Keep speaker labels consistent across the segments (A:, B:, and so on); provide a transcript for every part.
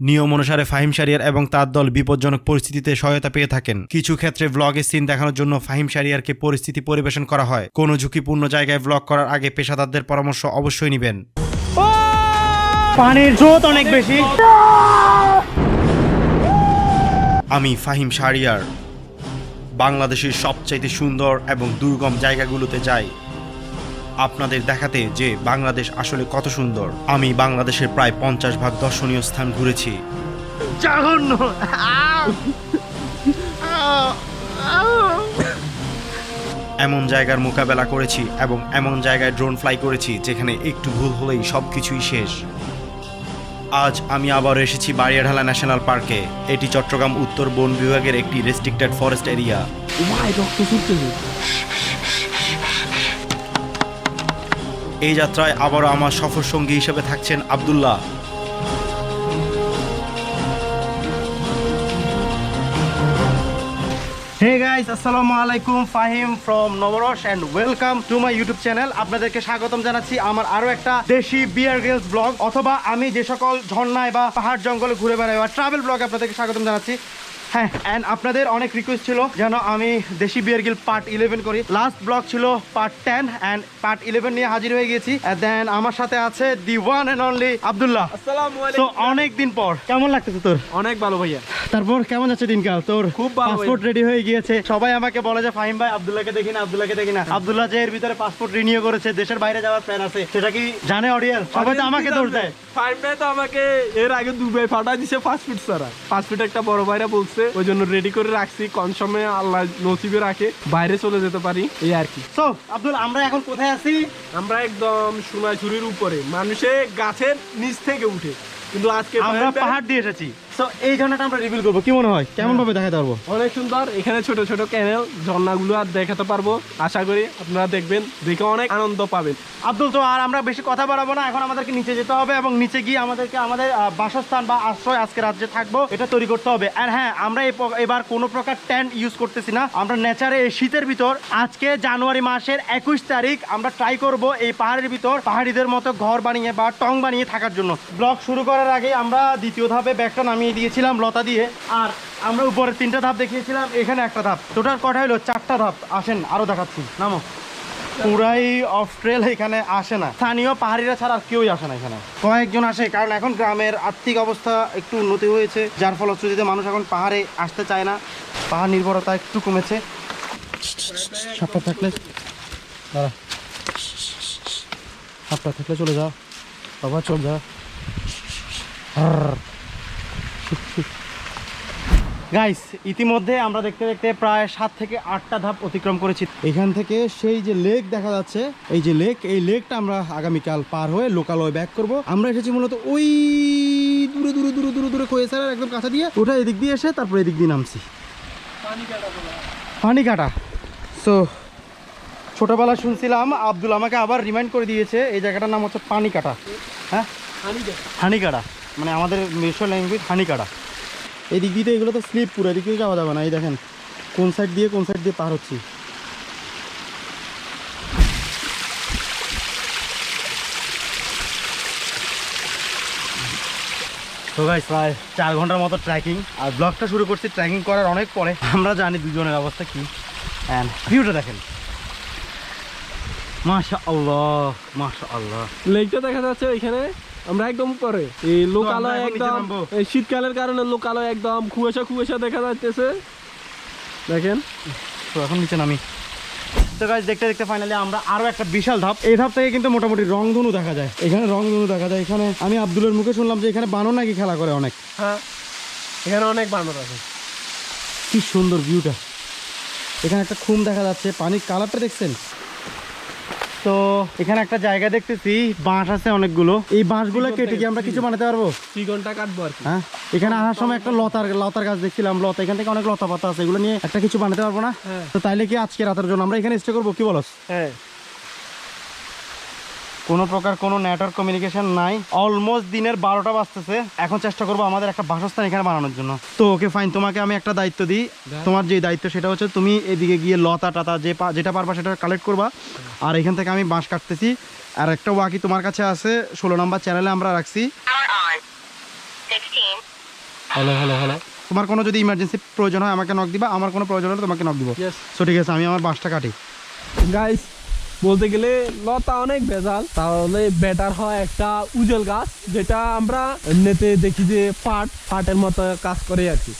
A: নিয়ম অনুসারে ফাহিম শারিয়ার এবং তার দল বিপজ্জনক পরিস্থিতিতে সহায়তা পেয়ে থাকেন। কিছু ক্ষেত্রে ভ্লগের সিন দেখানোর জন্য ফাহিম শারিয়ারকে পরিস্থিতি পরিবেশন করা হয়। কোনো ঝুঁকিপূর্ণ জায়গায় ব্লগ করার আগে পেশাদারদের পরামর্শ অবশ্যই নেবেন।
B: পানির স্রোত অনেক বেশি।
A: আমি ফাহিম শারিয়ার। বাংলাদেশের সবচাইতে সুন্দর এবং দুর্গম জায়গাগুলোতে যাই। আপনাদের দেখাতে যে বাংলাদেশ আসলে কত সুন্দর। আমি বাংলাদেশের প্রায় পঞ্চাশ ভাগ দর্শনীয় স্থান ঘুরেছি।
B: জঘন্য
A: এমন জায়গার মোকাবেলা করেছি এবং এমন জায়গায় ড্রোন ফ্লাই করেছি যেখানে একটু ভুল হলেই সব কিছুই শেষ। আজ আমি আবার এসেছি বাড়িয়াঢালা ন্যাশনাল পার্কে। এটি চট্টগ্রাম উত্তর বন বিভাগের একটি রেস্ট্রিক্টেড ফরেস্ট এরিয়া এই যাত্রায় আবারও আমার সফর সঙ্গী হিসেবে থাকছেন আব্দুল্লাহ।
B: হে গাইস আসসালামু আলাইকুম, Fahim from Navaras and welcome to my YouTube channel আপনাদেরকে স্বাগতম জানাচ্ছি আমার আরও একটা দেশি বিয়ার গ্রিলস ব্লগ অথবা আমি যে সকল ঝর্ণায় বা পাহাড় জঙ্গলে ঘুরে বেড়াই বা ট্রাভেল ব্লগ আপনাদেরকে স্বাগতম জানাচ্ছি। হ্যাঁ অ্যান্ড আপনাদের অনেক রিকোয়েস্ট ছিল যেন আমি দেশি বিয়ার গিল পার্ট ইলেভেন করি। লাস্ট ব্লগ ছিল part ten and part eleven নিয়ে হাজির হয়ে গেছি দেন আমার সাথে আছে the one and only Abdullah. তো অনেক দিন পর। কেমন লাগতেছে তোর?
C: অনেক ভালো ভাইয়া।
B: তারপর কেমন যাচ্ছে দিনকাল? তোর
C: খুব
B: পাসপোর্ট রেডি হয়ে গিয়েছে। সবাই আমাকে বলে যে ফাহিম ভাই আব্দুল্লাহকে দেখি না আব্দুল্লাহকে দেখি না। আব্দুল্লাহ যে এর ভিতরে পাসপোর্ট রিনিউ করেছে দেশের বাইরে যাওয়ার প্ল্যান আছে। সেটা কি জানে অডিয়েন্স সবাই তো আমাকে দোষ দেয়
C: ফাইভ ভাই তো আমাকে এর আগে দুবাই ফাটা দিছে ফাস্ট ফুড ছাড়া। ফাস্ট ফুড একটা বড় ভাইরা বলছে। ওই জন্য রেডি করে রাখছি। কম সময়ে আল্লাহ নসিবে রাখে বাইরে চলে যেতে পারি এই আর কি।
B: সো আব্দুল আমরা এখন কোথায় আছি?
C: আমরা একদম সোনাঝুরির উপরে মানুষে গাছের নিচ থেকে উঠে। কিন্তু আজকে
B: আমরা পাহাড় দিয়ে এসেছি। সো এই ঝর্ণাটা আমরা রিভিল করব। কি মনে হয়? কেমন ভাবে দেখাতে পারব?
C: অনেক সুন্দর। এখানে ছোট ছোট ক্যানেল ঝর্ণাগুলো আর দেখাতে পারব। আশা করি আপনারা দেখবেন দেখে অনেক আনন্দ পাবেন।
B: আব্দুল তো আর আমরা বেশি কথা বাড়াবো না। এখন আমাদেরকে নিচে যেতে হবে এবং নিচে গিয়ে আমাদেরকে আমাদের বাসস্থান বা আশ্রয় আজকে রাজ্যে থাকব। এটা তৈরি করতে হবে। আর হ্যাঁ আমরা এবার কোনো প্রকার টেন্ট ইউজ করতেছি না। আমরা নেচারে এই শীতের ভিতর আজকে জানুয়ারি মাসের একুশ তারিখ আমরা ট্রাই করব এই পাহাড়ের ভিতর পাহাড়িদের মতো ঘর বানিয়ে বা টং বানিয়ে থাকার জন্য। ব্লগ শুরু করার আগে আমরা দ্বিতীয় ধাপে ব্যাগটা নামিয়ে দিয়েছিলাম লতা দিয়ে, আর আমরা উপরে তিনটা ধাপ দেখিয়েছিলাম, এখানে একটা ধাপ। টোটাল কটা হলো? চারটা ধাপ। আসেন, আরও দেখাচ্ছি। নামো। পুরাই অফ ট্রেল এখানে আসে না। স্থানীয় পাহাড়িরা ছাড়া আর কেউই আসে না এখানে। কয়েকজন আসে, কারণ এখন গ্রামের আর্থিক অবস্থা একটু উন্নতি হয়েছে, যার ফলশ্রুতিতে মানুষ এখন পাহাড়ে আসতে চায় না। পাহাড় নির্ভরতা একটু কমেছে। সাপটা থাকলে, দাঁড়া। সাপটা থাকলে চলে যা বাবা, চল যা। গাইস ইতিমধ্যে আমরা দেখতে দেখতে প্রায় সাত থেকে আটটা ধাপ অতিক্রম করেছি। এখান থেকে সেই যে লেক দেখা যাচ্ছে এই যে লেক এই লেকটা আমরা আগামীকাল পার হয়ে লোকালয় ব্যাক করব। আমরা এসেছি মূলত ওই দূরে দূরে দূরে দূরে দূরে খোয়েসারের একদম কাছে দিয়ে ওটা এদিক দিয়ে এসে তারপর এদিক দিয়ে নামছি। পানি কাটা সো ছোটবেলা শুনছিলাম আব্দুল আমাকে আবার রিমাইন্ড করে দিয়েছে এই জায়গাটার নাম হচ্ছে পানি কাটা হ্যাঁ হানিকাড়া মানে আমাদের মিশ্র ল্যাঙ্গুয়েজ হানিকাড়া। এই দিক দিয়ে এগুলো তো স্লিপ পুরো এদিক যাওয়া যাবে না। এই দেখেন কোন সাইড দিয়ে কোন সাইড দিয়ে পার হচ্ছি। তো গাইস প্রায় চার ঘণ্টার মতো ট্রেকিং আর ব্লগটা শুরু করছি ট্রেকিং করার অনেক পরে। আমরা জানি দুজনের অবস্থা কি। অ্যান্ড ভিউটা দেখেন। মাশা আল্লাহ মাশা আল্লাহ
C: লেকটা দেখা যাচ্ছে এখানে আমরা একদম উপরে। এই লোকালয় একদম এই শীতকালের কারণে লোকালয় একদম কুয়াশা কুয়াশা দেখা যাচ্ছে দেখেন।
B: তো এখন নিচে নামি। তো গাছ দেখতে দেখতে ফাইনালি আমরা আরও একটা বিশাল ধাপ। এই ধাপ থেকে কিন্তু মোটামুটি রংধনু দেখা যায়। এখানে রংধনু দেখা যায়। এখানে আমি আব্দুলের মুখে শুনলাম যে এখানে বানর নাকি খেলা করে অনেক।
C: হ্যাঁ এখানে অনেক বানর আছে।
B: কি সুন্দর ভিউটা এখানে একটা খুম দেখা যাচ্ছে। পানির কালারটা দেখছেন? তো এখানে একটা জায়গা দেখতেছি বাঁশ আছে অনেকগুলো। এই বাঁশগুলো কেটে কি আমরা কিছু বানাতে পারব?
C: কাটবো আর
B: হ্যাঁ এখানে আসার সময় একটা লতার লতার গাছ দেখছিলাম লতা এখান থেকে অনেক লতা পাতা আছে এগুলো নিয়ে একটা কিছু বানাতে পারব না?
C: হ্যাঁ।
B: তো তাইলে কি আজকে রাতের জন্য আমরা এখানে স্টে করব? কি বলো
C: হ্যাঁ।
B: কোনো প্রকার কোনো নেটওয়ার্ক কমিউনিকেশন নাই। অলমোস্ট দিনের বারোটা বাজতেছে। এখন চেষ্টা করব আমাদের একটা বাসস্থান এখানে বানানোর জন্য। তো ওকে ফাইন তোমাকে আমি একটা দায়িত্ব দিই। তোমার যে দায়িত্ব সেটা হচ্ছে তুমি এদিকে গিয়ে লতা টাতা যে যেটা পারবা সেটা কালেক্ট করবা। আর এখান থেকে আমি বাঁশ কাটতেছি। আর একটা ওয়াকি তোমার কাছে আছে। ষোলো নম্বর চ্যানেলে আমরা রাখছি।
C: হ্যালো হ্যালো হ্যালো
B: তোমার কোনো যদি ইমার্জেন্সি প্রয়োজন হয় আমাকে নক দিবা। আমার কোনো প্রয়োজন হলে তোমাকে নক দিব. সো ঠিক আছে আমি আমার বাসটা কাটি।
C: গাইস বলতে গেলে লতা অনেক ভেজাল। তাহলে বেটার হয় একটা উজল গাছ, যেটা আমরা এমনিতে দেখি যে পাট পাটের মতো কাজ করে আর কি।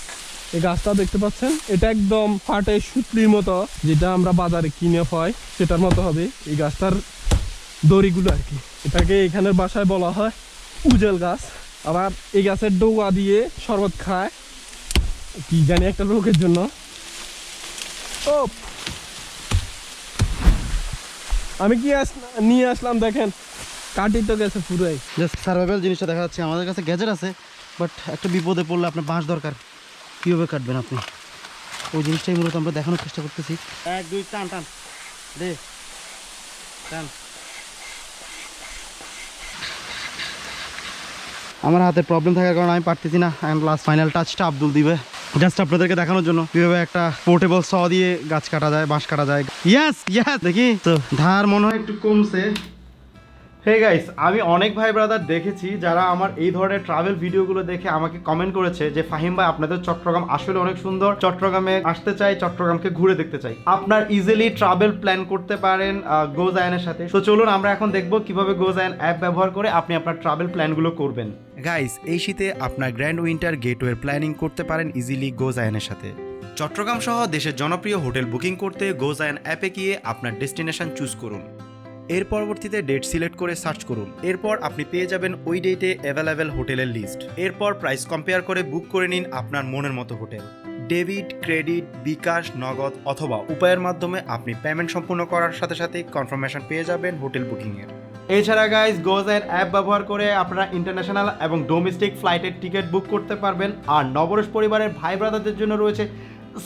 C: এই গাছটা দেখতে পাচ্ছেন, এটা একদম পাটের সুতলির মতো, যেটা আমরা বাজারে কিনে পাই, সেটার মতো হবে এই গাছটার দড়িগুলো আর কি। এটাকে এখানের বাসায় বলা হয় উজল গাছ। আবার এই গাছের ডৌয়া দিয়ে শরবত খায়, কি জানি একটা লোকের জন্য। ও আমি কি আস নিয়ে আসলাম দেখেন। কাটি তো গেছে পুরোই।
B: জাস্ট সার্ভাইভাল জিনিসটা দেখা যাচ্ছে। আমাদের কাছে গ্যাজেট আছে বাট একটা বিপদে পড়লে আপনার বাঁশ দরকার। কীভাবে কাটবেন আপনি? ওই জিনিসটাই মূলত আমরা দেখানোর চেষ্টা করতেছি। এক দুই টান টান। দে। টান। আমার হাতে প্রবলেম থাকার কারণে আমি পারতেছি না অ্যান্ড লাস্ট ফাইনাল টাচটা আব্দুল দিবে। জাস্ট আপনাদেরকে দেখানোর জন্য, কীভাবে একটা পোর্টেবল স দিয়ে গাছ কাটা যায়, বাঁশ কাটা যায়। ইয়াস ইয়াস দেখি, তো ধার মনে হয় একটু কমছে। হে গাইস আমি অনেক ভাই ব্রাদার দেখেছি যারা আমার এই ধরনের ট্রাভেল ভিডিওগুলো দেখে আমাকে কমেন্ট করেছে যে ফাহিম ভাই, আপনাদের চট্টগ্রাম আসলে অনেক সুন্দর। চট্টগ্রামে আসতে চাই, চট্টগ্রামকে ঘুরে দেখতে চাই। আপনার ইজিলি ট্রাভেল প্ল্যান করতে পারেন গোজায়নের সাথে। তো চলুন আমরা এখন দেখব কীভাবে গোজায়ন অ্যাপ ব্যবহার করে আপনি আপনার ট্রাভেল প্ল্যানগুলো করবেন।
A: গাইস এই শীতে আপনার গ্র্যান্ড উইন্টার গেটওয়ের প্ল্যানিং করতে পারেন ইজিলি গোজায়নের সাথে। চট্টগ্রাম সহ দেশের জনপ্রিয় হোটেল বুকিং করতে গোজায়ন অ্যাপে গিয়ে আপনার ডেস্টিনেশন চুজ করুন। এর পরবর্তীতে ডেট সিলেক্ট করে সার্চ করুন। এরপর আপনি পেয়ে যাবেন ওই ডেটে অ্যাভেলেবেল হোটেলের লিস্ট এরপর প্রাইস কম্পেয়ার করে বুক করে নিন আপনার মনের মতো হোটেল ডেবিট ক্রেডিট বিকাশ, নগদ অথবা উপায়ের মাধ্যমে আপনি পেমেন্ট সম্পূর্ণ করার সাথে সাথে কনফার্মেশন পেয়ে যাবেন হোটেল বুকিংয়ের
B: এছাড়া গাইস গোজাইন অ্যাপ ব্যবহার করে আপনারা ইন্টারন্যাশনাল এবং ডোমেস্টিক ফ্লাইটের টিকিট বুক করতে পারবেন। আর নবরস পরিবারের ভাই ব্রাদারদের জন্য রয়েছে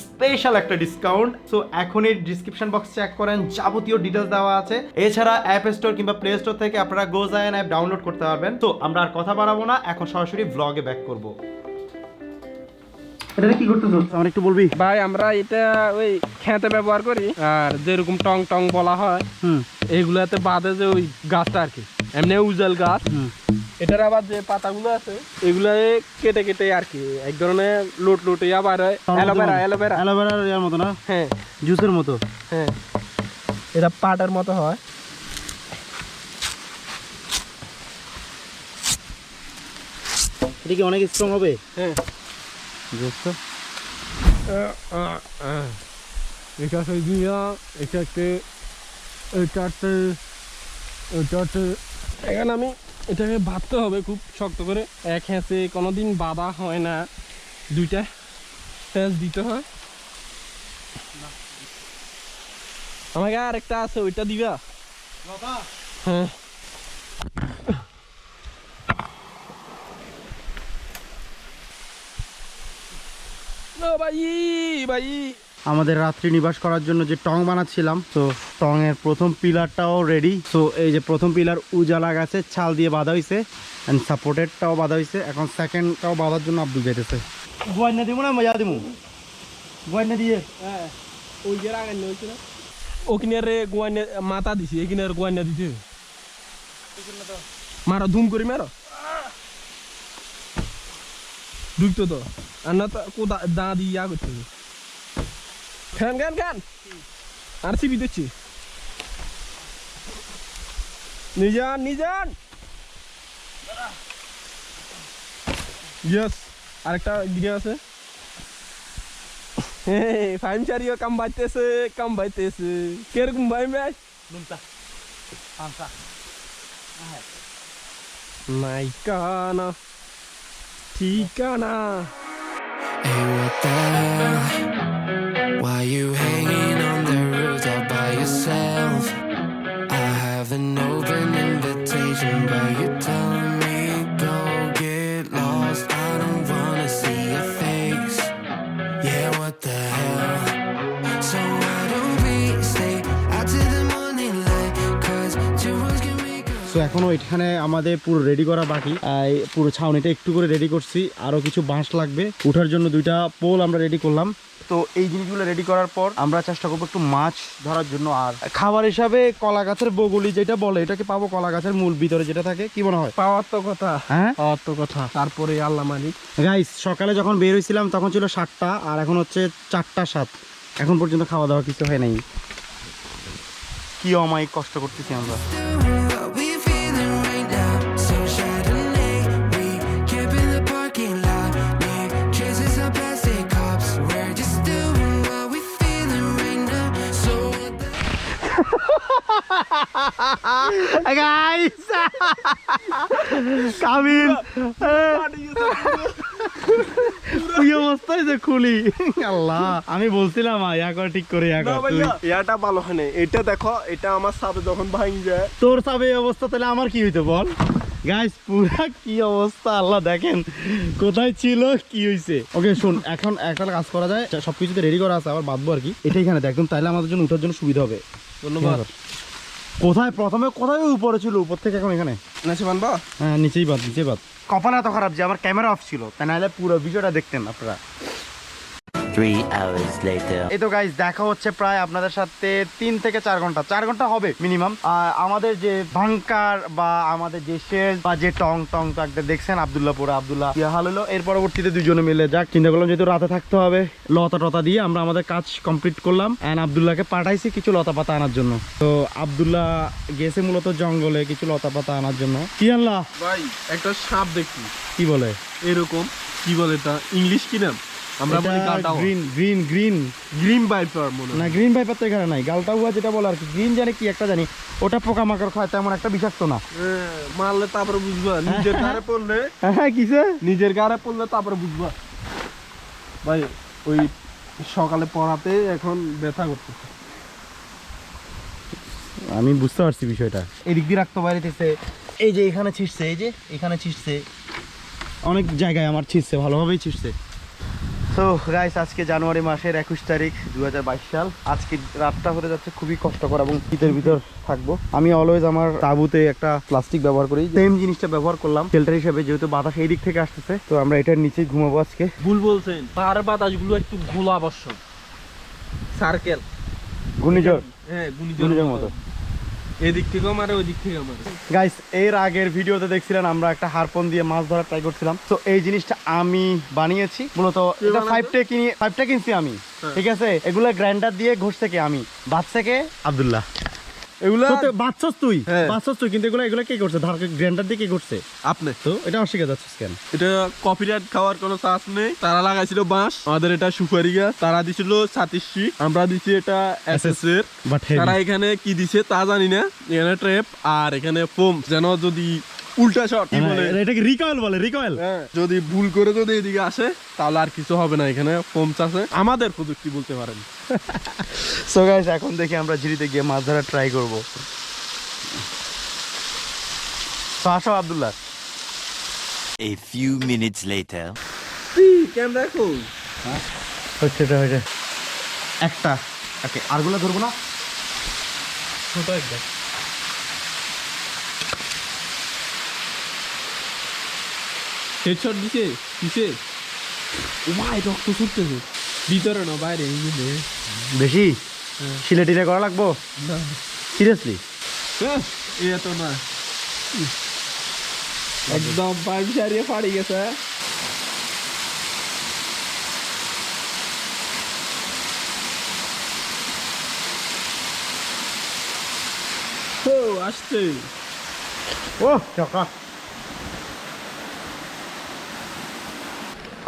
B: স্পেশাল একটা ডিসকাউন্ট সো এখনই ডিসক্রিপশন বক্স চেক করেন যাবতীয় ডিটেলস দেওয়া আছে। এছাড়া অ্যাপ স্টোর কিংবা প্লে স্টোর থেকে আপনারা গোজায়ন অ্যাপ ডাউনলোড করতে পারবেন। তো আমরা আর কথা বাড়াবো না এখন সরাসরি ব্লগে ব্যাক করব। এটা কি করতেছো? আমার একটু বলবি?
C: ভাই আমরা এটা ওই খেতে ব্যবহার করি আর যেরকম টং টং বলা হয়
B: হুম।
C: এইগুলাতে বাদে যে ওই গাছটা আর কি এমনি উজাল গাছ।
B: হুম।
C: এটার আবার যে পাতাগুলো আছে এগুলা কেটে কেটে আর কি এক ধরনের লোট লোটে আবার অ্যালোভেরা অ্যালোভেরা।
B: অ্যালোভেরার ইয়ার মতো না?
C: হ্যাঁ।
B: জুসের মতো?
C: হ্যাঁ। এটা পাটার মতো হয়।
B: এটা কি অনেক স্ট্রং হবে?
C: হ্যাঁ।
B: বুঝছ?
C: এটা সেই দিয়া এটাকে এটাতে এটাতে এখন আমি এটাকে ভাবতে হবে খুব শক্ত করে। এক হ্যাঁচে কোনোদিন বাঁধা হয় না। দুইটা প্যাঁচ দিতে হয়। আমাকে আর একটা আছে ওইটা দিবা? হ্যাঁ। ভাই ভাই।
B: আমাদের রাত্রি নিবাস করার জন্য যে টং বানাচ্ছিলাম তো টং এর প্রথম পিলারটাও রেডি তো এই যে প্রথম পিলার উজালা গাছে ছাল দিয়ে বাঁধা হয়েছে অ্যান্ড সাপোর্টেডটাও বাঁধা হয়েছে এখন সেকেন্ডটাও বাঁধার জন্য আব্দুল যেতেছে গোয়াইনা দিব না মজা দিব গোয়াইনা দিয়ে?
C: হ্যাঁ ওই যে হয়েছিল ওখানে রে গোয়াইনে মাথা দিছি এখানে আর গোয়াইনা দিতে মারো ধুম করি মারো। ঢুকতো তো। আর না তো দা দিয়ে ইয়া করতে খান খান খান আর সিবি দিচ্ছি নিজান নিজান ইয়েস আরেকটা গিরে আছে ফাইম চারিও কাম বাইতেছে কাম বাইতেছে কীরকম ভাই ম্যাচ নাইকানা ঠিকানা
D: Hey, what the hell? Why you
B: এখনও এখানে আমাদের পুরো রেডি করা বাকি। পুরো ছাউনিটা একটু করে রেডি করছি। আরও কিছু বাঁশ লাগবে। উঠার জন্য দুইটা পোল আমরা রেডি করলাম। তো এই জিনিসগুলো রেডি করার পর আমরা চেষ্টা করব একটু মাছ ধরার জন্য। আর খাবার হিসাবে কলা গাছের বগুলি যেটা বলে এটাকে পাবো কলা গাছের মূল ভিতরে যেটা থাকে। কি মনে হয়?
C: পাওয়ার তো কথা।
B: হ্যাঁ?
C: পাওয়ার তো কথা। তারপরে আল্লাহ মালিক।
B: গাইস সকালে যখন বের হয়েছিলাম তখন ছিল সাতটা। আর এখন হচ্ছে চারটা সাত। এখন পর্যন্ত খাওয়া দাওয়া কিছু হয় নাই। কি অমায়িক কষ্ট করতেছি আমরা। গাইস কামিল কি অবস্থা হয়েছে খুলি। আল্লাহ আমি বলছিলাম আ, ইয়া কর ঠিক করে ইয়া কর তুই।
C: এটা ভালো হয় না এটা দেখো এটা আমার সাথে যখন ভাঙি যায়।
B: তোর অবস্থা তাহলে আমার কি হইতো বল? গাইস পুরা কি অবস্থা আল্লাহ দেখেন। কোথায় ছিল কি হইছে? ওকে শুন এখন একটা কাজ করা যায়। সবকিছুতে রেডি করা আছে আবার বাঁধবো আর কি। এটা এখানে দেখ, একদম তাইলে আমাদের জন্য উঠার জন্য সুবিধা হবে।
C: ধন্যবাদ।
B: কোথায়? প্রথমে কোথায় উপরে ছিল? উপর থেকে এখন এখানে?
C: নিচে বানবা
B: হ্যাঁ নিচেই বাদ নিচেই বাদ কপাল এত খারাপ যে আমার ক্যামেরা অফ ছিল। তাই নাহলে পুরো ভিডিওটা দেখতেন আপনারা।
E: Three hours later.
B: এই তো গাইজ দেখা হচ্ছে প্রায় আপনাদের সাথে তিন থেকে চার ঘণ্টা। চার ঘণ্টা হবে মিনিমাম আমাদের যে ভাঙ্কার বা আমাদের যে শেষ বা যে টং টং টাকটা দেখছেন আবদুল্লাপুরে আবদুল্লাহ। হাল হলো। এর পরবর্তীতে দুজনে মিলে যাক। চিন্তা করলাম যেহেতু রাতে থাকতে হবে লতা টতা দিয়ে আমরা আমাদের কাজ কমপ্লিট করলাম। অ্যান্ড আবদুল্লাহকে পাঠাইছি কিছু লতা পাতা আনার জন্য। তো আবদুল্লাহ গেছে মূলত জঙ্গলে কিছু লতা পাতা আনার জন্য। কি আনলা?
C: ভাই একটা সাপ দেখি।
B: কি বলে?
C: এরকম কি বলে তা ইংলিশ কি নাম? আমরা বলি গাটা
B: green green green
C: green viper মনে
B: না গ্রিন ভাইপার তো এখানে নাই। গালটা যেটা বলে আর কি? গ্রিন জানে কি একটা জানি। ওটা পোকামাকড় খায় তেমন একটা বিষাক্ত না।
C: হ্যাঁ, মারলে তারপরে বুঝবা নিজের গাড়ে পড়লে।
B: হ্যাঁ কিসে?
C: নিজের গাড়ে পড়লে তারপরে বুঝবা। ভাই ওই সকালে পড়াতে এখন ব্যথা করতেছে।
B: আমি বুঝতে পারছি বিষয়টা। এদিক দিয়ে রাখতে পারিতেছে এই যে এখানে ছিটছে এই যে এখানে ছিটছে অনেক জায়গায় আমার ছিটছে ভালোভাবেই ছিটছে তো গাইস আজকে জানুয়ারি মাসের একুশ তারিখ দু হাজার বাইশ সাল। আজকে রাতটা হতে যাচ্ছে খুবই কষ্টকর এবং শীতের ভিতর থাকব। আমি অলওয়েজ আমার তাবুতে একটা প্লাস্টিক ব্যবহার করি। সেম জিনিসটা ব্যবহার করলাম শেল্টার হিসেবে যেহেতু বাতাস এই দিক থেকে আসতেছে। তো আমরা এটার নিচেই ঘুমাবো আজকে।
C: ভুল বলছেন। পাহাড়ের বাতাসগুলো একটু ঘোলা আবশ্যক সার্কেল
B: ঘূর্ণিঝড়।
C: হ্যাঁ
B: ঘূর্ণিঝড় মতো।
C: এদিক থেকেও মারে ওই দিক থেকেও মারে
B: গাইস এর আগের ভিডিওতে দেখছিলেন আমরা একটা হারপন দিয়ে মাছ ধরা ট্রাই করছিলাম। তো এই জিনিসটা আমি বানিয়েছি। মূলত এটা
C: বানাতো?
B: ফাইভটা কিনি ফাইভটা কিনছি আমি।
C: হ্যাঁ।
B: ঠিক আছে? এগুলো গ্রাইন্ডার দিয়ে ঘষছে কে? আমি। বাচ্চা কে আব্দুল্লাহ।
C: এগুলা
B: বাচ্চাস তুই
C: হ্যাঁ।
B: বাচ্চাস তুই কিন্তু এগুলো এগুলো কে করছে? ধার গ্রাইন্ডার দিয়ে কে করছে?
C: আপনি।
B: তো এটা অস্বীকার যাচ্ছিস কেন?
C: এটা কপিরাইট খাওয়ার কোনো চান্স নেই। তারা লাগাইছিল বাঁশ। আমাদের এটা সুপারি গাছ। তারা দিছিল সাতিশি আমরা দিছি এটা এসএস এর। তারা এখানে কি দিছে তা জানি না। এখানে ট্রেপ আর এখানে ফোম যেন যদি উল্টা শট কি বলে?
B: এটাকে রিকয়েল বলে রিকয়েল।
C: হ্যাঁ, যদি ভুল করে যদি এদিকে আসে তাহলে আর কিছু হবে না এখানে আমাদের প্রযুক্তি বলতে পারেন।
B: সো গাইস এখন দেখি আমরা ঝিরিতে গিয়ে মাছ ধরা ট্রাই করব। তো আসো Abdullah.
E: A few minutes later.
C: Camera কই
B: হচ্ছে এটা হয়েছে একটা। ওকে আরগুলো ধরবো না?
C: ছোট একটা। হেডশট দিছে দিছে ও ভাই রক্ত ছুটতেছে ভিতরে না বাইরে এই যে
B: বেশি শিলে টিলে করা লাগবো
C: না
B: সিরিয়াসলি
C: হ্যাঁ, এ তো না একদম পাইপ সারিয়ে ফাড়ি গেছে ও আসছে
B: ও চকা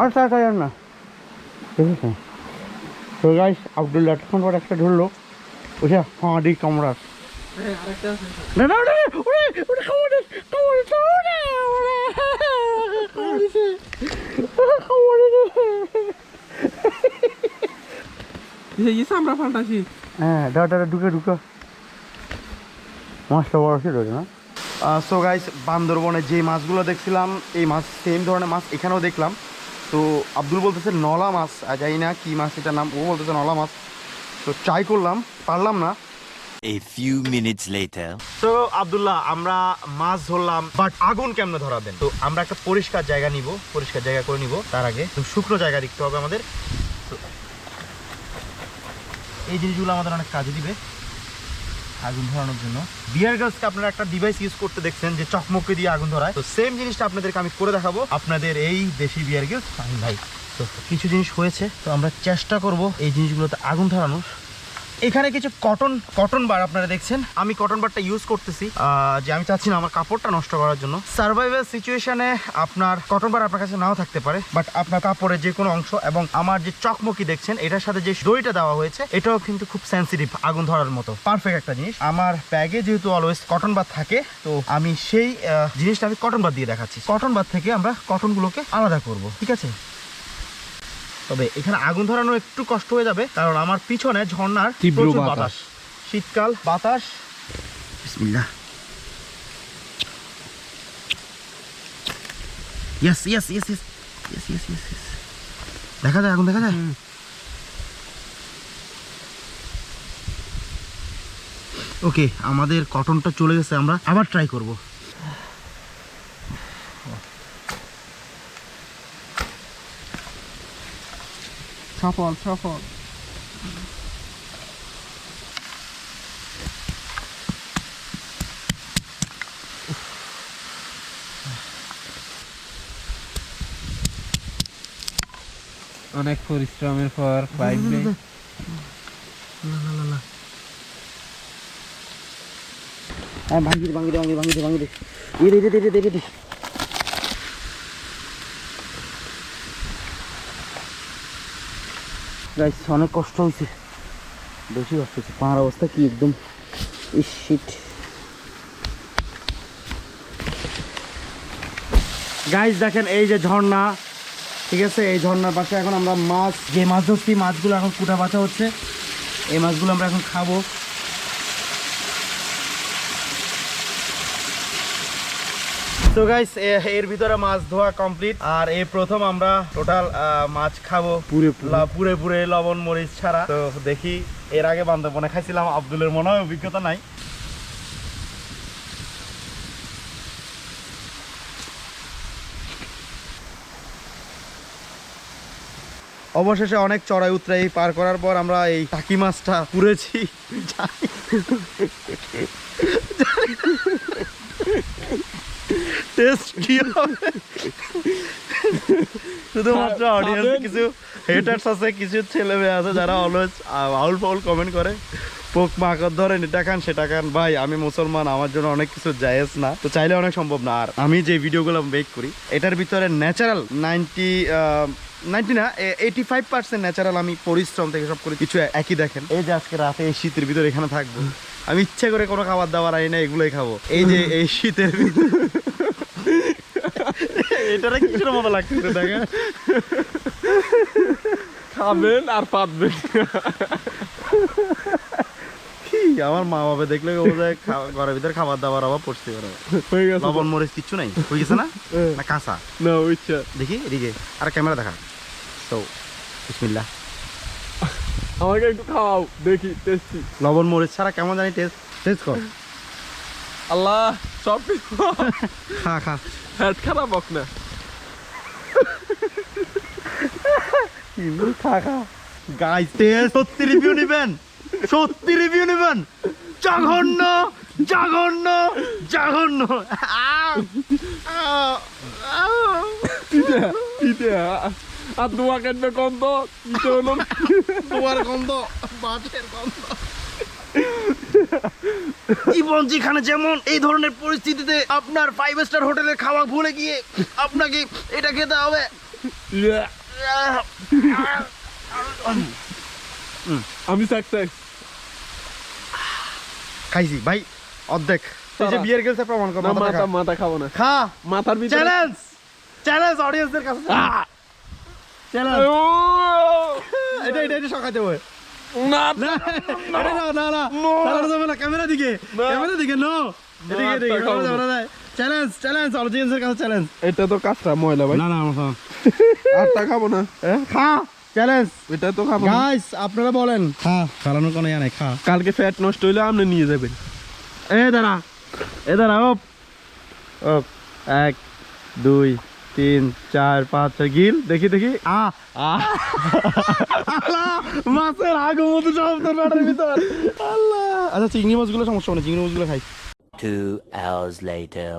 B: আচ্ছা জান না। ঠিক আছে? তো গাইস আব্দুল্লাহ এতক্ষণ পর একটা ধরলো। ওটা হাঁড়ি কামড়া
C: আরেকটা আছে
B: না না ওরে ওরে ওরে কামড়ে কামড়ে কামড়ে ওরে। কামড়ে
C: এই আমরা পাল্টাছি
B: হ্যাঁ ঢুকে ঢুকে। মাছটা বড় ছিল না? সো গাইস বান্দরবনে যে মাছগুলো দেখছিলাম এই মাছ সেম ধরনের মাছ এখানেও দেখলাম। তো আব্দুল বলতেছে নলা মাছ আর জানি না কি মাছ এটার নাম ও বলতেছে নলা মাছ। তো ট্রাই করলাম পারলাম না।
E: A few minutes later.
B: তো আব্দুল্লাহ আমরা মাছ ধরলাম বাট আগুন কেমনে ধরাবেন? তো আমরা একটা পরিষ্কার জায়গা নিব পরিষ্কার জায়গা করে নিব তার আগে তো শুকনো জায়গা দেখতে হবে আমাদের। এই জিনিসগুলো আমাদের অনেক কাজে দিবে। আগুন ধরানোর জন্য। বিয়ার গার্লসকে আপনারা একটা ডিভাইস ইউজ করতে দেখছেন যে চকমকে দিয়ে আগুন ধরায়। তো সেম জিনিসটা আপনাদেরকে আমি করে দেখাবো। আপনাদের এই দেশি বিয়ার গার্লস ফাহিম ভাই। তো কিছু জিনিস হয়েছে, তো আমরা চেষ্টা করব এই জিনিসগুলোতে আগুন ধরানোর। এখানে কিছু কটন কটন বার আপনারা দেখছেন। আমি কটন বারটা ইউজ করতেছি যে আমি চাচ্ছি না আমার কাপড়টা নষ্ট করার জন্য। সার্ভাইভাল সিচুয়েশনে আপনার কটন বার আপনার কাছে নাও থাকতে পারে বাট আপনার কাপড়ের যে কোনো অংশ এবং আমার যে চকমকি দেখছেন, এটার সাথে যে দড়িটা দেওয়া হয়েছে, এটাও কিন্তু খুব সেন্সিটিভ আগুন ধরার মতো। পারফেক্ট একটা জিনিস। আমার ব্যাগে যেহেতু অলওয়েজ কটন বার থাকে, তো আমি সেই জিনিসটা আমি কটন বার দিয়ে দেখাচ্ছি। কটন বার থেকে আমরা কটনগুলোকে আলাদা করব, ঠিক আছে? তবে এখানে আগুন ধরানো একটু কষ্ট হয়ে যাবে কারণ আমার পিছনে ঝর্ণার
C: তীব্র
B: প্রচুর
C: বাতাস।
B: বাতাস। শীতকাল বাতাস। বিসমিল্লাহ। Yes yes yes yes yes yes yes yes দেখা যায় আগুন দেখা যায়? ওকে আমাদের কটনটা চলে গেছে আমরা আবার ট্রাই করব।
C: সফল সফল অনেক পরিশ্রমের পর পাইবে
B: হ্যাঁ ভাঙি ভাঙি ভাঙি ভাঙি দে ভাঙি দে দে। দে দে দে দে দে গাইস অনেক কষ্ট হয়েছে বেশি কষ্ট হয়েছে পাহাড় অবস্থা কি একদম? ইট গাইস দেখেন এই যে ঝর্ণা, ঠিক আছে? এই ঝর্ণার পাশে এখন আমরা মাছ, যে মাছ ধরছি, মাছগুলো এখন কুটা বাঁচা হচ্ছে। এই মাছগুলো আমরা এখন খাব। তো গাইস এর ভিতরে মাছ ধোয়া কমপ্লিট আর এই প্রথম আমরা টোটাল মাছ খাব। পুরে পুরে। পুরে লবণ মরিচ ছাড়া। তো দেখি এর আগে বান্ধবনে খাইছিলাম আব্দুলের মনে হয় অভিজ্ঞতা নাই। অবশেষে অনেক চড়াই উতরাই পার করার পর আমরা এই টাকি মাছটা পুড়েছি টেস্ট কি হবে শুধুমাত্র অডিয়েন্স কিছু হেটার্স আছে কিছু ছেলে মেয়ে আছে যারা অলওয়েজ আউল ফাউল কমেন্ট করে। পোক মাকড় ধরেন এটা খান সেটা খান। ভাই আমি মুসলমান আমার জন্য অনেক কিছু জায়েজ না। তো চাইলে অনেক সম্ভব না। আর আমি যে ভিডিওগুলো মেক করি এটার ভিতরে ন্যাচারাল নাইনটি নাইনটি না এইটি ফাইভ পার্সেন্ট ন্যাচারাল আমি পরিশ্রম থেকে সব করে কিছু একই দেখেন। এই যে আজকে রাতে এই শীতের ভিতরে এখানে থাকব আমি ইচ্ছে করে কোনো খাবার দাবার আনি না এগুলোই খাব। এই যে এই শীতের ভিতরে এটারে কিসের মতো লাগতেছে দেখা
C: খাবেন আর পাতবেন।
B: আমার মা বাবা দেখলে বোঝায় ঘরের ভিতরে খাবার দাবার অভাব পড়ছে ওরা।
C: হয়ে
B: লবণ মরিচ কিচ্ছু নাই? হয়ে গেছে না। না কাঁচা?
C: না ইচ্ছা।
B: দেখি এদিকে। আর ক্যামেরা দেখা। তো বিসমিল্লাহ।
C: আমাকে একটু খাওয়াও দেখি টেস্টি
B: লবণ মরিচ ছাড়া কেমন জানি টেস্ট টেস্ট কর।
C: আল্লাহ! কিছু
B: খা খা।
C: হেড খারাপ হোক না।
B: খা খা। গাইস সত্যি রিভিউ নেবেন। সত্যি রিভিউ নেবেন। জঘন্য জঘন্য জঘন্য।
C: আর দোয়া কাটবে তো ইতে হলো
B: তোমার গন্ধ বাজের গন্ধ। জীবন যেখানে যেমন এই ধরনের পরিস্থিতিতে আপনার ফাইভ স্টার হোটেলের খাওয়া ভুলে গিয়ে আপনাকে এটা খেতে হবে।
C: আমি সাকসেস
B: খাইছি ভাই অর্ধেক। এই যে বিয়ের গেলছে প্রমাণ কর
C: মাথা
B: খা।
C: মাথা খাব না।
B: খা।
C: মাথার ভিতরে
B: চ্যালেঞ্জ চ্যালেঞ্জ অডিয়েন্সের কাছে। চ্যালেঞ্জ
C: ও!
B: এটা এটা এটা সকাতে হবে।
C: না
B: না না না না যাবে না ক্যামেরা দিকে ক্যামেরা দিকে নো এদিকে এদিকে
C: আটটা না।
B: চ্যালেঞ্জ চ্যালেঞ্জ অডিয়েন্সের কাছে চ্যালেঞ্জ
C: এটা তো কাঁচটা ময়লা ভাই
B: না না আমার খাওয়া।
C: খাব না
B: হ্যাঁ? খা চ্যালেঞ্জ
C: এটা তো খাব
B: গাইস আপনারা বলেন খা খালানোর কোনো ইয়া নাই খা
C: কালকে ফ্যাট নষ্ট হইলে আপনি নিয়ে যাবেন
B: এ দাঁড়া এ দাঁড়া ওপ এক দুই তিন চার পাঁচ ছয় গিল দেখি দেখি। আ আ। মাছের আগু মতো সব তোর ব্যাটার ভিতর। আল্লাহ। আচ্ছা চিংড়ি মাছগুলো সমস্যা নেই চিংড়ি মাছগুলো খাই।
E: Two hours later.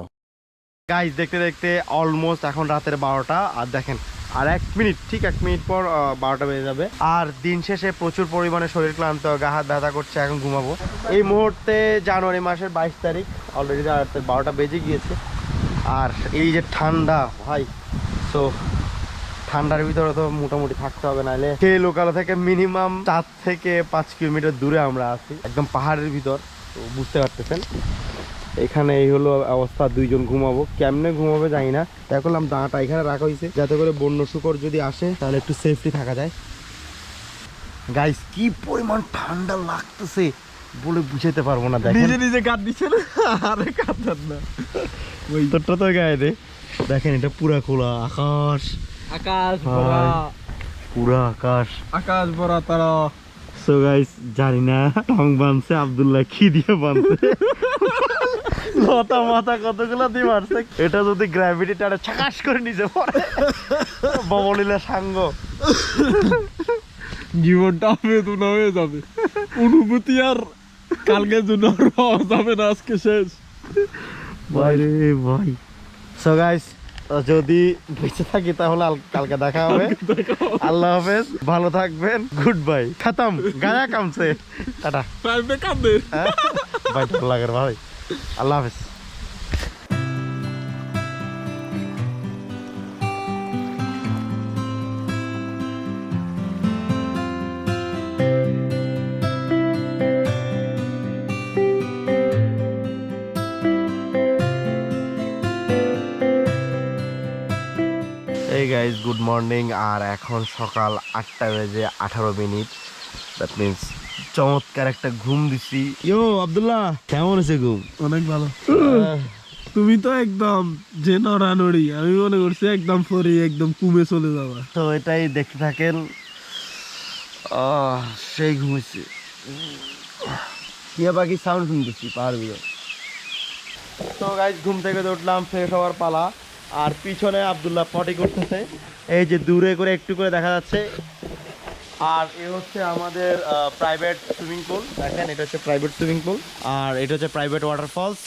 B: গাইস দেখতে দেখতে অলমোস্ট এখন রাতের বারোটা। আর দেখেন আর এক মিনিট ঠিক এক মিনিট পর বারোটা বেজে যাবে। আর দিন শেষে প্রচুর পরিমাণে শরীর ক্লান্ত গা হাত ব্যথা করছে এখন ঘুমাবো। এই মুহূর্তে জানুয়ারি মাসের বাইশ তারিখ অলরেডি রাতের বারোটা বেজে গিয়েছে। আর এই যে ঠান্ডা, ভাই সো ঠান্ডার ভিতরে তো মোটামুটি থাকতে হবে নাহলে সেই লোকাল থেকে মিনিমাম চার থেকে পাঁচ কিলোমিটার দূরে আমরা আছি, একদম পাহাড়ের ভিতর, তো বুঝতে পারতেছেন? এখানে এই হলো অবস্থা, দুইজন ঘুমাবো। কেমনে ঘুমাবে জানি না। তাই করলাম দাঁড়াটা এখানে রাখা হয়েছে, যাতে করে বন্য শুকর যদি আসে, তাহলে একটু সেফলি থাকা যায়। গাইস কি পরিমাণ ঠান্ডা লাগতেছে বলে বুঝাতে পারব না, দেখেন।
C: নিজে নিজে কাট দিচ্ছে না আরে কাটার না।
B: ওই তোরটা তো গায়ে দে। দেখেন এটা পুরা খোলা আকাশ।
C: আকাশ
B: ভরা। পুরা আকাশ।
C: আকাশ ভরা তারা।
B: সো গাইস জানি না টং বানছে আব্দুল্লাহ কি দিয়ে বানছে? লতা মাথা কতগুলো দিয়ে মারছে এটা যদি গ্র্যাভিটি টানে ছাকাস করে নিচে পড়ে ববলিলা সাঙ্গ।
C: জীবনটা বেদনা হয়ে যাবে। অনুভূতি আর কালকে জন্য যাবে না আজকে শেষ।
B: ভাই রে ভাই। সো গাইস যদি বেঁচে থাকি তাহলে কালকে দেখা হবে। আল্লাহ হাফেজ। ভালো থাকবেন। গুড বাই খাতাম। গায়া কামছে। টাটা।
C: ভাই
B: হ্যাঁ? লাগের ভাই। আল্লাহ হাফেজ। মর্নিং আর এখন সকাল আটটা বেজে আঠারো মিনিট। দ্যাট মিনস চমৎকার একটা ঘুম দিছি। ইয়ো আব্দুল্লাহ। কেমন আছে ঘুম?
C: অনেক ভালো। তুমি তো একদম যে নড়ানড়ি আমি মনে করছি একদম পরে একদম কুমে চলে যাবা।
B: তো এটাই দেখতে থাকেন। আহ, সেই ঘুমেছে টিয়া পাখি সাউন্ড শুনতেছি পাহাড় তো গাইজ ঘুম থেকে উঠলাম ফ্রেশ হওয়ার পালা। আর পিছনে আবদুল্লাহ পটি করতেছে। এই যে দূরে করে একটু করে দেখা যাচ্ছে। আর এ হচ্ছে আমাদের প্রাইভেট সুইমিং পুল দেখেন, এটা হচ্ছে প্রাইভেট সুইমিং পুল আর এটা হচ্ছে প্রাইভেট ওয়াটারফলস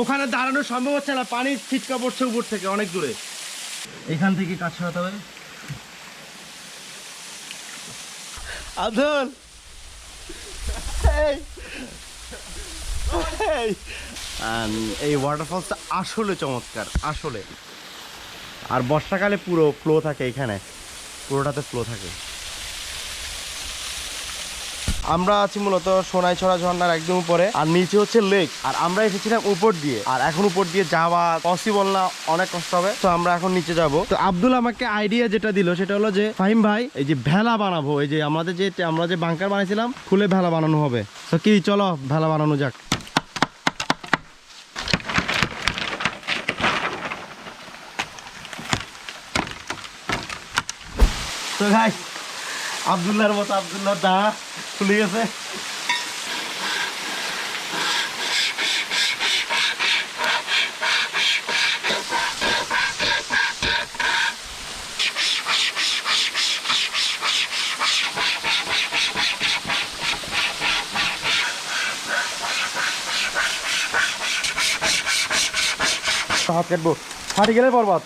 B: ওখানে দাঁড়ানো সম্ভব হচ্ছে না, পানি ছিটকা পড়ছে উপর থেকে, অনেক দূরে। এখান থেকে কাছে হতে হবে। আব্দুল! এই ওয়াটারফলসটা আসলে চমৎকার আসলে। আর বর্ষাকালে পুরো ফ্লো থাকে এখানে। পুরোটাতে ফ্লো থাকে। আমরা আছি মূলত সোনাই সোনাইছড়া ঝর্ণার একদম উপরে, আর নিচে হচ্ছে লেক। আর আমরা এসেছিলাম উপর দিয়ে। আর এখন উপর দিয়ে যাওয়া পসিবল না, অনেক কষ্ট হবে। তো আমরা এখন নিচে যাব। তো আব্দুল আমাকে আইডিয়া যেটা দিল, সেটা হলো যে, ফাহিম ভাই, এই যে ভেলা বানাবো, এই যে আমাদের যে, আমরা যে বাংকার বানিয়েছিলাম খুলে ভেলা বানানো হবে। তো কি, চলো, ভেলা বানানো যাক তো ভাই আবদুল্লাহর মতো আবদুল্লাহ দা খুলে গেছে। হাত কাটবো। ফাটি গেলে পর্বত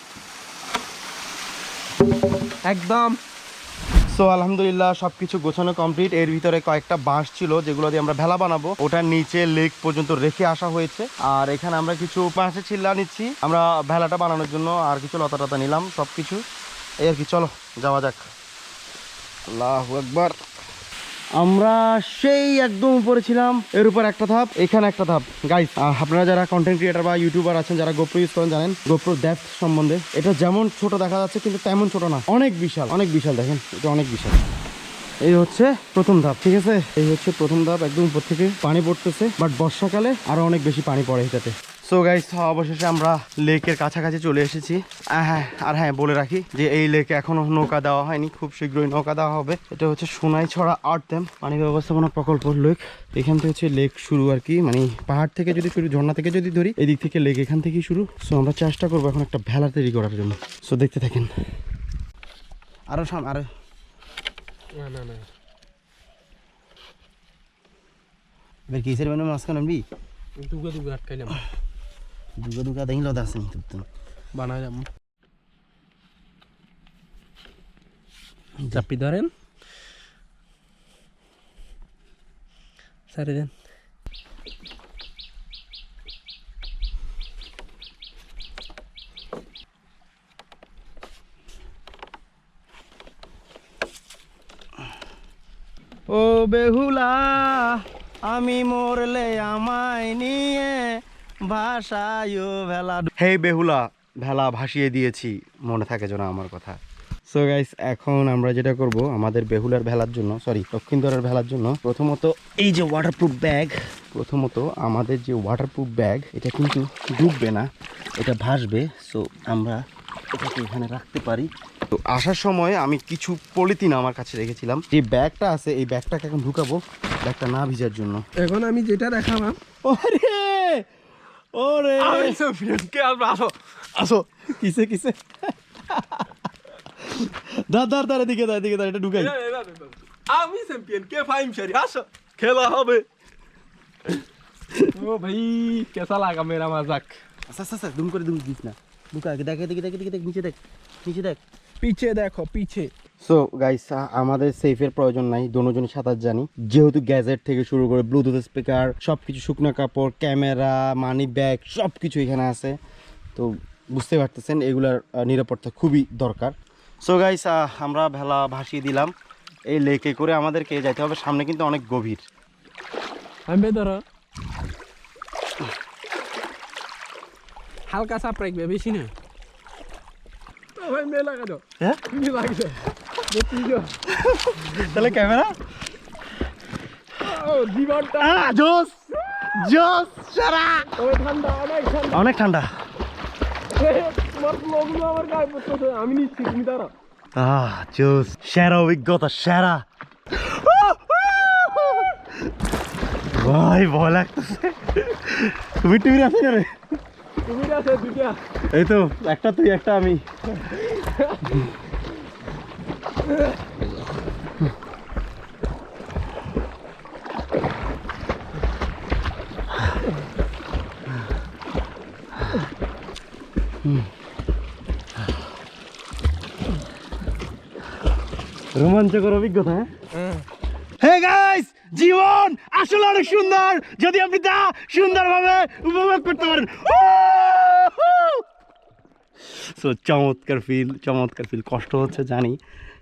C: একদম।
B: সো আলহামদুলিল্লাহ সব কিছু গোছানো কমপ্লিট এর ভিতরে কয়েকটা বাঁশ ছিল, যেগুলো দিয়ে আমরা ভেলা বানাবো। ওটার নিচে লেক পর্যন্ত রেখে আসা হয়েছে। আর এখানে আমরা কিছু বাঁশে ছিল্লা নিচ্ছি। আমরা ভেলাটা বানানোর জন্য আর কিছু লতা টতা নিলাম সব কিছু এই আর কি, চলো, যাওয়া যাক। আল্লাহ একবার আমরা সেই একদম উপরে ছিলাম, এর উপর একটা ধাপ, এখানে একটা ধাপ। গাইস আপনারা যারা কন্টেন্ট ক্রিয়েটার বা ইউটিউবার আছেন, যারা গোপ্রো ইউজ করেন, জানেন গোপ্রো ডেপথ সম্বন্ধে এটা যেমন ছোট দেখা যাচ্ছে, কিন্তু তেমন ছোট না। অনেক বিশাল অনেক বিশাল দেখেন, এটা অনেক বিশাল। এই হচ্ছে প্রথম ধাপ, ঠিক আছে? এই হচ্ছে প্রথম ধাপ, একদম উপর থেকে পানি পড়তেছে বাট বর্ষাকালে আরও অনেক বেশি পানি পড়ে এটাতে। সো গাইস অবশেষে আমরা লেকের কাছাকাছি চলে এসেছি। হ্যাঁ আর হ্যাঁ বলে রাখি যে এই লেকে এখনও নৌকা দেওয়া হয়নি। খুব শীঘ্রই নৌকা দেওয়া হবে। এটা হচ্ছে সোনাইছড়া আর্ট ড্যাম পানি ব্যবস্থাপনা প্রকল্প লেক। এখান থেকে হচ্ছে লেক শুরু আর কি। মানে পাহাড় থেকে যদি শুরু ঝর্ণা থেকে যদি ধরি এদিক থেকে লেক এখান থেকেই শুরু। সো আমরা চেষ্টা করব এখন একটা ভেলা তৈরি করার জন্য। সো দেখতে থাকেন। আরও সাম আরও।
C: না না না।
B: এবার কিসের মানে মাঝখানে আনবি
C: দুগা দুগা আটকাইলাম।
B: দুগা দুগা দেখি লদা আছে
C: বানাইলাম চাপি ধরেন। সারি দেন।
B: ও বেহুলা আমি মরলে আমায় নিয়ে ভাসায় ভেলা হে বেহুলা ভেলা ভাসিয়ে দিয়েছি। মনে থাকে যেন আমার কথা। সো গাইস এখন আমরা যেটা করব আমাদের বেহুলার ভেলার জন্য সরি দক্ষিণদ্বারের ভেলার জন্য প্রথমত এই যে ওয়াটারপ্রুফ ব্যাগ প্রথমত আমাদের যে ওয়াটারপ্রুফ ব্যাগ এটা কিন্তু ডুববে না এটা ভাসবে। সো আমরা এটাকে এখানে রাখতে পারি। তো আসার সময় আমি কিছু পলিথিন আমার কাছে রেখেছিলাম। যে ব্যাগটা আছে এই ব্যাগটাকে এখন ঢুকাবো ব্যাগটা না ভিজার জন্য।
C: এখন আমি যেটা দেখালাম
B: ওরে! ওরে
C: কে আসবে আসো
B: আসো কিসে কিসে দাঁড় দাঁড় দাঁড় এদিকে দাঁড় এদিকে দাঁড় এটা ঢুকাই
C: আমি চ্যাম্পিয়ন কে ফাইম শারি আসো খেলা হবে ও ভাই কেসা লাগা মেরা মজাক
B: আচ্ছা আচ্ছা আচ্ছা দুম করে দুম দিস না ঢুকা দেখ এদিকে দেখ এদিকে দেখ নিচে দেখ নিচে দেখ
C: পিছে দেখো পিছে।
B: সো গাইস আমাদের সেফের প্রয়োজন নাই দোনোজনই সাঁতার জানি। যেহেতু গ্যাজেট থেকে শুরু করে ব্লুটুথ স্পিকার সব কিছু শুকনো কাপড় ক্যামেরা মানি ব্যাগ সব কিছু এখানে আছে। তো বুঝতে পারতেছেন এগুলার নিরাপত্তা খুবই দরকার। সো গাইস আমরা ভেলা ভাসিয়ে দিলাম। এই লেকে করে আমাদেরকে যাইতে হবে সামনে কিন্তু অনেক গভীর।
C: আমি ধরো হালকা চাপ রাখবে বেশি না। ভাই মেয়ে লাগা দাও
B: হ্যাঁ
C: মেয়ে লাগা দাও
B: তাহলে ক্যামেরা
C: ও জীবনটা
B: জোস জোস সারা
C: ঠান্ডা অনেক ঠান্ডা।
B: অনেক ঠান্ডা
C: আমার আমি নিচ্ছি তুমি দাঁড়া
B: আহ জোস সেরা অভিজ্ঞতা সেরা। ভাই ভয় লাগতেছে। তুমি টিভি আছে রে? এই তো একটা তুই, একটা আমি। রোমাঞ্চকর অভিজ্ঞতা হ্যাঁ? গাইস জীবন আসলে অনেক সুন্দর! যদি আপনি তা সুন্দরভাবে উপভোগ করতে পারেন। সো চমৎকার ফিল চমৎকার ফিল কষ্ট হচ্ছে জানি।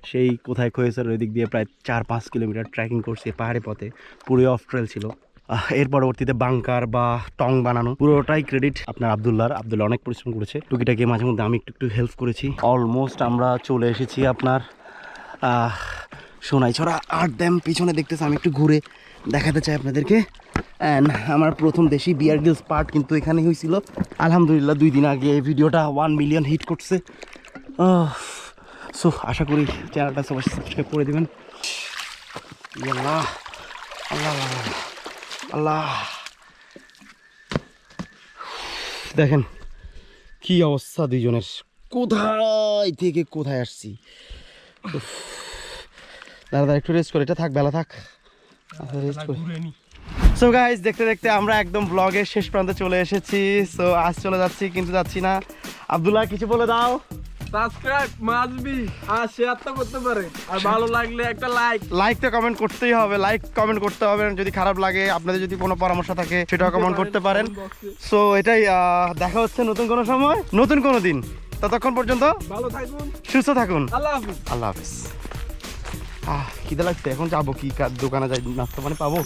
B: সেই কোথায় খয়েছের ওই দিক দিয়ে প্রায় চার পাঁচ কিলোমিটার ট্রেকিং করছে পাহাড়ি পথে। পুরো অফ ট্রেল ছিল। এর পরবর্তীতে বাংকার বা টং বানানো। পুরোটাই ক্রেডিট আপনার আবদুল্লার আবদুল্লা অনেক পরিশ্রম করেছে। টুকিটাকি মাঝে মধ্যে আমি একটু একটু হেল্প করেছি। অলমোস্ট আমরা চলে এসেছি আপনার আহ, সোনাইছড়া আর্ট ড্যাম পিছনে দেখতেছে আমি একটু ঘুরে। দেখাতে চাই আপনাদেরকে। অ্যান্ড আমার প্রথম দেশি বিয়ার গিলস পার্ট কিন্তু এখানেই হয়েছিল। আলহামদুলিল্লাহ দুই দিন আগে এই ভিডিওটা ওয়ান মিলিয়ন হিট করছে। সো আশা করি চ্যানেলটা সবাই সাবস্ক্রাইব করে দেবেন। আল্লাহ আল্লাহ আল্লাহ, দেখেন কি অবস্থা দুইজনের। কোথায় থেকে কোথায় আসছি? দাদা একটু রেস্ট করে এটা থাক বেলা থাক। সো গাইজ দেখতে দেখতে আমরা একদম ব্লগের শেষ প্রান্তে চলে এসেছি। সো আজ চলে যাচ্ছি কিন্তু যাচ্ছি না। আব্দুল্লাহ কিছু বলে দাও।
C: সাবস্ক্রাইব মাসবি আর শেয়ার তো করতে পারে। আর ভালো লাগলে একটা লাইক
B: লাইক তো কমেন্ট করতেই হবে। লাইক কমেন্ট করতে হবে। যদি খারাপ লাগে আপনাদের যদি কোনো পরামর্শ থাকে সেটাও কমেন্ট করতে পারেন। সো এটাই আহ, দেখা হচ্ছে নতুন কোনো সময়। নতুন কোনো দিন। ততক্ষণ পর্যন্ত
C: ভালো থাকুন।
B: সুস্থ থাকুন।
C: আল্লাহ হাফিজ।
B: আল্লাহ হাফিজ। আহ খিদে লাগছে এখন যাব কি দোকানে যাই নাস্তা পানি পাবো?